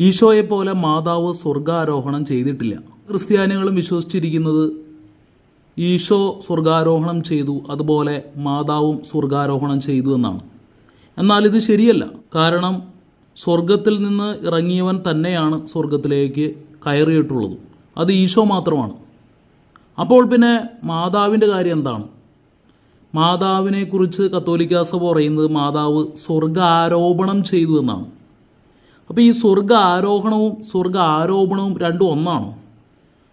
ഈശോയെ പോലെ മാതാവ് സ്വർഗാരോഹണം ചെയ്തിട്ടില്ല. ക്രിസ്ത്യാനികളും വിശ്വസിച്ചിരിക്കുന്നത് ഈശോ സ്വർഗാരോഹണം ചെയ്തു അതുപോലെ മാതാവും സ്വർഗാരോഹണം ചെയ്തു എന്നാണ്. എന്നാൽ ഇത് ശരിയല്ല. കാരണം സ്വർഗത്തിൽ നിന്ന് ഇറങ്ങിയവൻ തന്നെയാണ് സ്വർഗത്തിലേക്ക് കയറിയിട്ടുള്ളത്. അത് ഈശോ മാത്രമാണ്. അപ്പോൾ പിന്നെ മാതാവിന്റെ കാര്യം എന്താണ്? മാതാവിനെക്കുറിച്ച് കത്തോലിക്കാസ പറയുന്നത് മാതാവ് സ്വർഗാരോപണം ചെയ്തു എന്നാണ്. അപ്പോൾ ഈ സ്വർഗ ആരോഹണവും സ്വർഗ ആരോപണവും രണ്ടും ഒന്നാണോ?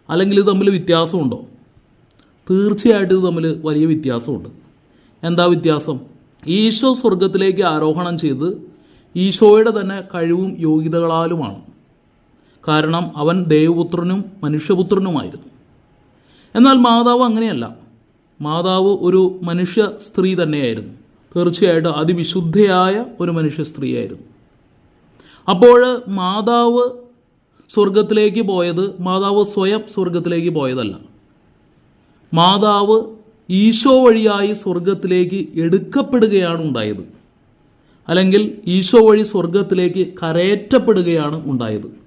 അല്ലെങ്കിൽ ഇത് തമ്മിൽ വ്യത്യാസമുണ്ടോ? തീർച്ചയായിട്ടും ഇത് തമ്മിൽ വലിയ വ്യത്യാസമുണ്ട്. എന്താ വ്യത്യാസം? ഈശോ സ്വർഗത്തിലേക്ക് ആരോഹണം ചെയ്ത് ഈശോയുടെ തന്നെ കഴിവും യോഗ്യതകളാലുമാണ്. കാരണം അവൻ ദേവപുത്രനും മനുഷ്യപുത്രനുമായിരുന്നു. എന്നാൽ മാതാവ് അങ്ങനെയല്ല. മാതാവ് ഒരു മനുഷ്യ സ്ത്രീ തന്നെയായിരുന്നു. തീർച്ചയായിട്ടും അതിവിശുദ്ധയായ ഒരു മനുഷ്യ സ്ത്രീയായിരുന്നു. അപ്പോൾ മാതാവ് സ്വർഗത്തിലേക്ക് പോയത് മാതാവ് സ്വയം സ്വർഗത്തിലേക്ക് പോയതല്ല. മാതാവ് ഈശോ വഴിയായി സ്വർഗത്തിലേക്ക് എടുക്കപ്പെടുകയാണ് ഉണ്ടായത്. അല്ലെങ്കിൽ ഈശോ വഴി സ്വർഗത്തിലേക്ക് കരയേറ്റപ്പെടുകയാണ് ഉണ്ടായത്.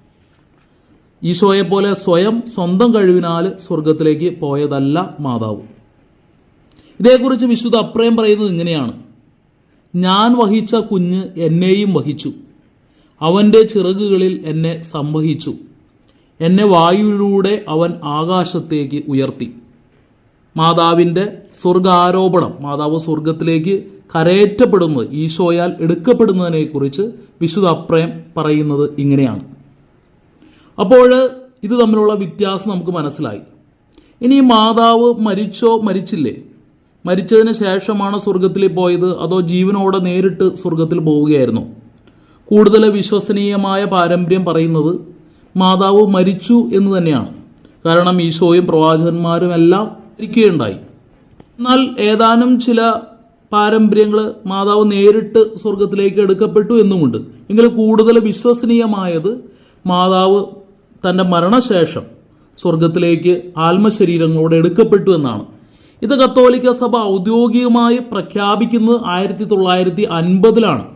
ഈശോയെ പോലെ സ്വയം സ്വന്തം കഴിവിനാൽ സ്വർഗത്തിലേക്ക് പോയതല്ല മാതാവ്. ഇതേക്കുറിച്ച് വിശുദ്ധ അപ്രയം പറയുന്നത് ഇങ്ങനെയാണ്. ഞാൻ വഹിച്ച കുഞ്ഞ് എന്നെയും വഹിച്ചു. അവന്റെ ചിറകുകളിൽ എന്നെ സംവഹിച്ചു. എന്നെ വായുവിലൂടെ അവൻ ആകാശത്തേക്ക് ഉയർത്തി. മാതാവിന്റെ സ്വർഗാരോപണം മാതാവ് സ്വർഗത്തിലേക്ക് കരയേറ്റപ്പെടുന്നത് ഈശോയാൽ എടുക്കപ്പെടുന്നതിനെക്കുറിച്ച് വിശുദ്ധ അപ്രയം പറയുന്നത് ഇങ്ങനെയാണ്. അപ്പോൾ ഇത് തമ്മിലുള്ള വ്യത്യാസം നമുക്ക് മനസ്സിലായി. ഇനി മാതാവ് മരിച്ചോ മരിച്ചില്ലേ? മരിച്ചതിന് ശേഷമാണ് സ്വർഗത്തിൽ പോയത്? അതോ ജീവനോടെ നേരിട്ട് സ്വർഗത്തിൽ പോവുകയായിരുന്നോ? കൂടുതൽ വിശ്വസനീയമായ പാരമ്പര്യം പറയുന്നത് മാതാവ് മരിച്ചു എന്ന് തന്നെയാണ്. കാരണം ഈശോയും പ്രവാചകന്മാരും എല്ലാം മരിക്കുകയുണ്ടായി. എന്നാൽ ഏതാനും ചില പാരമ്പര്യങ്ങൾ മാതാവ് നേരിട്ട് സ്വർഗത്തിലേക്ക് എടുക്കപ്പെട്ടു എന്നുമുണ്ട്. എങ്കിലും കൂടുതൽ വിശ്വസനീയമായത് മാതാവ് തന്റെ മരണശേഷം സ്വർഗത്തിലേക്ക് ആത്മശരീരങ്ങളോടെ എടുക്കപ്പെട്ടു എന്നാണ്. ഇത് കത്തോലിക്ക സഭ ഔദ്യോഗികമായി പ്രഖ്യാപിക്കുന്നത് ആയിരത്തി തൊള്ളായിരത്തി അൻപതിലാണ്.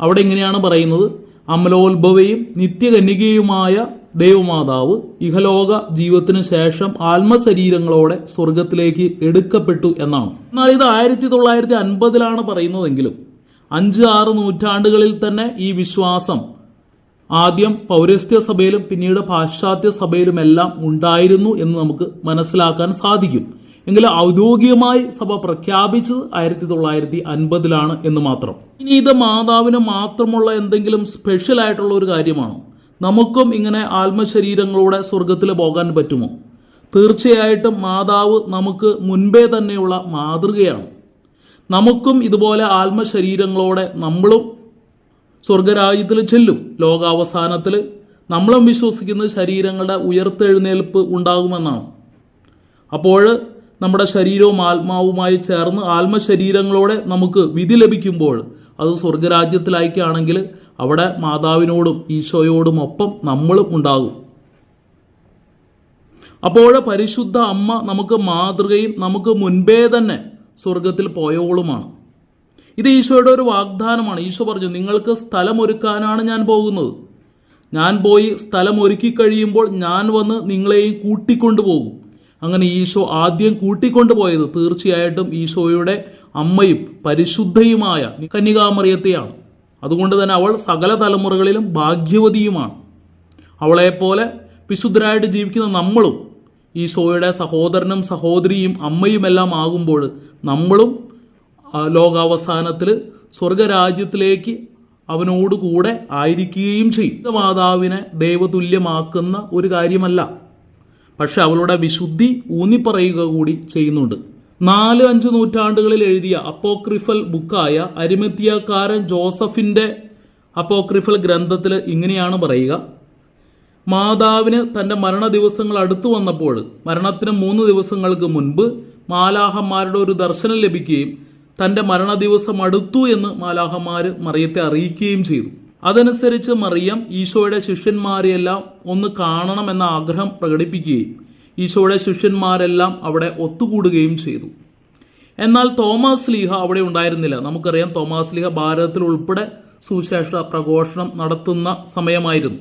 അവിടെ ഇങ്ങനെയാണ് പറയുന്നത്? അമലോത്ഭവയും നിത്യകന്യകയുമായ ദൈവമാതാവ് ഇഹലോക ജീവിതത്തിന് ശേഷം ആത്മശരീരങ്ങളോടെ സ്വർഗത്തിലേക്ക് എടുക്കപ്പെട്ടു എന്നാണ്. എന്നാൽ ഇത് ആയിരത്തി തൊള്ളായിരത്തി അൻപതിലാണ് പറയുന്നതെങ്കിലും അഞ്ച് ആറ് നൂറ്റാണ്ടുകളിൽ തന്നെ ഈ വിശ്വാസം ആദ്യം പൗരസ്ത്യ സഭയിലും പിന്നീട് പാശ്ചാത്യ സഭയിലുമെല്ലാം ഉണ്ടായിരുന്നു എന്ന് നമുക്ക് മനസ്സിലാക്കാൻ സാധിക്കും. എങ്കിലും ഔദ്യോഗികമായി സഭ പ്രഖ്യാപിച്ചത് ആയിരത്തി തൊള്ളായിരത്തി അൻപതിലാണ് എന്ന് മാത്രം. ഇനി ഇത് മാതാവിന് മാത്രമുള്ള എന്തെങ്കിലും സ്പെഷ്യൽ ആയിട്ടുള്ള ഒരു കാര്യമാണോ? നമുക്കും ഇങ്ങനെ ആത്മശരീരങ്ങളോടെ സ്വർഗത്തിൽ പോകാൻ പറ്റുമോ? തീർച്ചയായിട്ടും മാതാവ് നമുക്ക് മുൻപേ തന്നെയുള്ള മാതൃകയാണ്. നമുക്കും ഇതുപോലെ ആത്മശരീരങ്ങളോടെ നമ്മളും സ്വർഗരാജ്യത്തിൽ ചെല്ലും. ലോകാവസാനത്തിൽ നമ്മളും വിശ്വസിക്കുന്ന ശരീരങ്ങളുടെ ഉയർത്തെഴുന്നേൽപ്പ് ഉണ്ടാകുമെന്നാണ്. അപ്പോൾ നമ്മുടെ ശരീരവും ആത്മാവുമായി ചേർന്ന് ആത്മശരീരങ്ങളോടെ നമുക്ക് വിധി ലഭിക്കുമ്പോൾ അത് സ്വർഗരാജ്യത്തിലായിക്കാണെങ്കിൽ അവിടെ മാതാവിനോടും ഈശോയോടും ഒപ്പം നമ്മളും ഉണ്ടാകും. അപ്പോൾ പരിശുദ്ധ അമ്മ നമുക്ക് മാതൃകയും നമുക്ക് മുൻപേ തന്നെ സ്വർഗത്തിൽ പോയവളുമാണ്. ഇത് ഈശോയുടെ ഒരു വാഗ്ദാനമാണ്. ഈശോ പറഞ്ഞു നിങ്ങൾക്ക് സ്ഥലമൊരുക്കാനാണ് ഞാൻ പോകുന്നത്. ഞാൻ പോയി സ്ഥലം ഒരുക്കി കഴിയുമ്പോൾ ഞാൻ വന്ന് നിങ്ങളെയും കൂട്ടിക്കൊണ്ടുപോകും. അങ്ങനെ ഈശോ ആദ്യം കൂട്ടിക്കൊണ്ടുപോയത് തീർച്ചയായിട്ടും ഈശോയുടെ അമ്മയും പരിശുദ്ധയുമായ കന്യകാമറിയത്തെയാണ്. അതുകൊണ്ട് തന്നെ അവൾ സകല തലമുറകളിലും ഭാഗ്യവതിയുമാണ്. അവളെപ്പോലെ വിശുദ്ധരായിട്ട് ജീവിക്കുന്ന നമ്മളും ഈശോയുടെ സഹോദരനും സഹോദരിയും അമ്മയുമെല്ലാം ആകുമ്പോൾ നമ്മളും ലോകാവസാനത്തിൽ സ്വർഗരാജ്യത്തിലേക്ക് അവനോടുകൂടെ ആയിരിക്കുകയും ചെയ്യും. മാതാവിനെ ദൈവതുല്യമാക്കുന്ന ഒരു കാര്യമല്ല. പക്ഷെ അവളുടെ വിശുദ്ധി ഊന്നിപ്പറയുക കൂടി ചെയ്യുന്നുണ്ട്. നാല് അഞ്ച് നൂറ്റാണ്ടുകളിൽ എഴുതിയ അപ്പോക്രിഫൽ ബുക്കായ അരിമത്തിയക്കാരൻ ജോസഫിന്റെ അപ്പോക്രിഫൽ ഗ്രന്ഥത്തിൽ ഇങ്ങനെയാണ് പറയുക. മാതാവിന് തന്റെ മരണ ദിവസങ്ങൾ അടുത്തു വന്നപ്പോൾ മരണത്തിന് മൂന്ന് ദിവസങ്ങൾക്ക് മുൻപ് മാലാഹന്മാരുടെ ഒരു ദർശനം ലഭിക്കുകയും തന്റെ മരണ ദിവസം അടുത്തു എന്ന് മാലാഹന്മാർ മറിയത്തെ അറിയിക്കുകയും ചെയ്തു. അതനുസരിച്ച് മറിയം ഈശോയുടെ ശിഷ്യന്മാരെയെല്ലാം ഒന്ന് കാണണമെന്ന ആഗ്രഹം പ്രകടിപ്പിക്കുകയും ഈശോയുടെ ശിഷ്യന്മാരെല്ലാം അവിടെ ഒത്തുകൂടുകയും ചെയ്തു. എന്നാൽ തോമസ് ലീഹ അവിടെ ഉണ്ടായിരുന്നില്ല. നമുക്കറിയാം തോമസ് ലീഹ ഭാരതത്തിൽ ഉൾപ്പെടെ സുവിശേഷ പ്രഘോഷണം നടത്തുന്ന സമയമായിരുന്നു.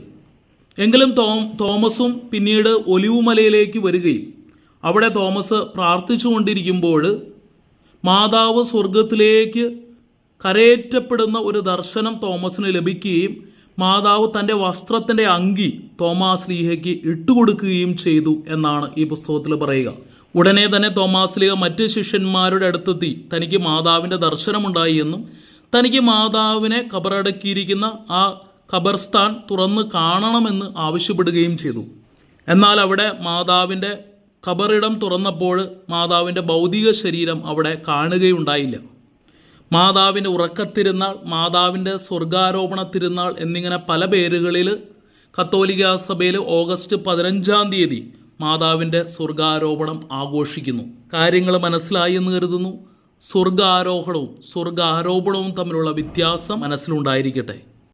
എങ്കിലും തോം തോമസും പിന്നീട് ഒലിവുമലയിലേക്ക് വരികയും അവിടെ തോമസ് പ്രാർത്ഥിച്ചുകൊണ്ടിരിക്കുമ്പോൾ മാതാവ് സ്വർഗത്തിലേക്ക് കരയേറ്റപ്പെടുന്ന ഒരു ദർശനം തോമസിന് ലഭിക്കുകയും മാതാവ് തന്റെ വസ്ത്രത്തിന്റെ അങ്കി തോമാസ് ലീഹയ്ക്ക് ഇട്ടുകൊടുക്കുകയും ചെയ്തു എന്നാണ് ഈ പുസ്തകത്തിൽ പറയുക. ഉടനെ തന്നെ തോമാസ് ലീഹ മറ്റ് ശിഷ്യന്മാരുടെ അടുത്തെത്തി തനിക്ക് മാതാവിന്റെ ദർശനമുണ്ടായി എന്നും തനിക്ക് മാതാവിനെ കബറടക്കിയിരിക്കുന്ന ആ ഖബർസ്ഥാൻ തുറന്ന് കാണണമെന്ന് ആവശ്യപ്പെടുകയും ചെയ്തു. എന്നാൽ അവിടെ മാതാവിന്റെ ഖബറിടം തുറന്നപ്പോൾ മാതാവിന്റെ ഭൗതിക ശരീരം അവിടെ കാണുകയുണ്ടായില്ല. മാതാവിന്റെ ഉറക്കത്തിരുന്നാൾ മാതാവിന്റെ സ്വർഗാരോപണ തിരുന്നാൾ എന്നിങ്ങനെ പല പേരുകളിൽ കത്തോലിക്ക സഭയിൽ ഓഗസ്റ്റ് പതിനഞ്ചാം തീയതി മാതാവിന്റെ സ്വർഗാരോപണം ആഘോഷിക്കുന്നു. കാര്യങ്ങൾ മനസ്സിലായി എന്ന് കരുതുന്നു. സ്വർഗാരോഹണവും സ്വർഗാരോപണവും തമ്മിലുള്ള വ്യത്യാസം മനസ്സിലുണ്ടായിരിക്കട്ടെ.